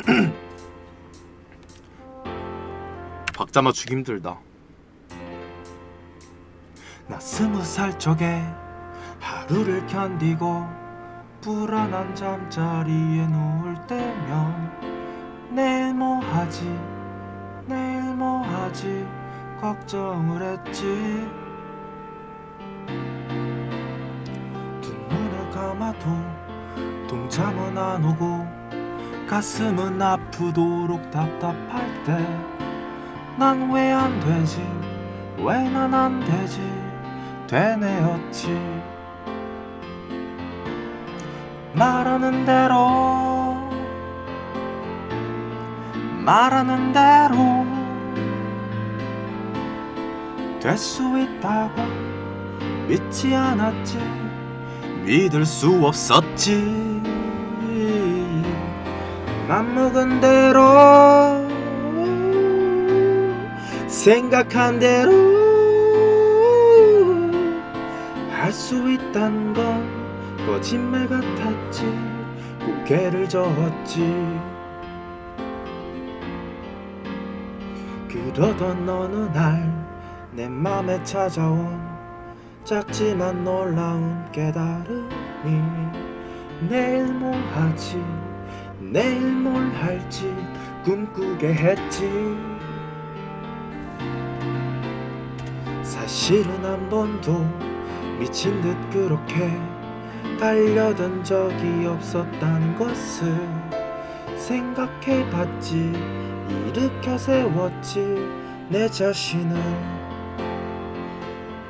박자 맞추기 힘들다. 나 스무 살 적에 하루를 견디고 불안한 잠자리에 누울 때면 내일 뭐 하지 내일 뭐 하지 걱정을 했지 두 눈을 감아도 동잠은 안 오고 가슴은 아프도록 답답할 때 난 왜 안 되지? 왜 난 안 되지? 되뇌었지. 말하는 대로 말하는 대로 될 수 있다고 믿지 않았지. 믿을 수 없었지 맘먹은 대로 생각한 대로 할 수 있단 건 거짓말 같았지. 고개를 저었지. 그러던 어느 날 내 맘에 찾아온 작지만 놀라운 깨달음이 내일 뭘 하지 내일 뭘 할지 꿈꾸게 했지. 사실은 한 번도 미친 듯 그렇게 달려든 적이 없었다는 것을 생각해봤지. 일으켜 세웠지 내 자신을.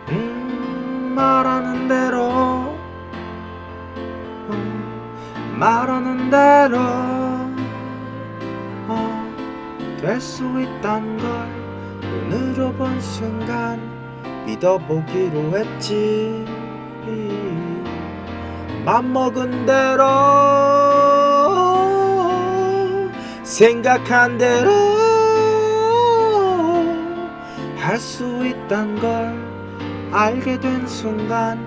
음, 말하는 대로 대로. 어, 될수 있단 걸 눈으로 본 순간 믿어보기로 했지. 맘먹은 대로 생각한 대로 할 수 있단 걸 알게 된 순간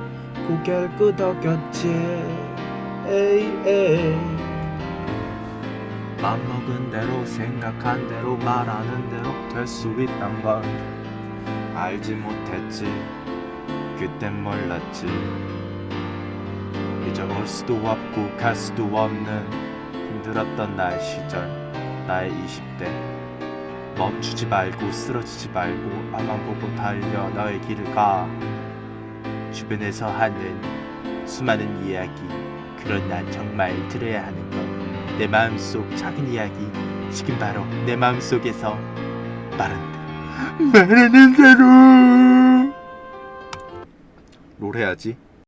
고개를 끄덕였지. 에이 에이 맘먹은 대로 생각한 대로 말하는 대로 될 수 있단 걸. 알지 못했지. 그땐 몰랐지. 올 수도 없고 갈 수도 없는 힘들었던 나의 시절 나의 20대. 멈추지 말고 쓰러지지 말고 앞만 보고 달려 너의 길을 가. 주변에서 하는 수많은 이야기 그런 난 정말 들어야 하는 것 내 마음속 작은 이야기 지금 바로 내 마음속에서 말한다. 말하는 대로. 롤 해야지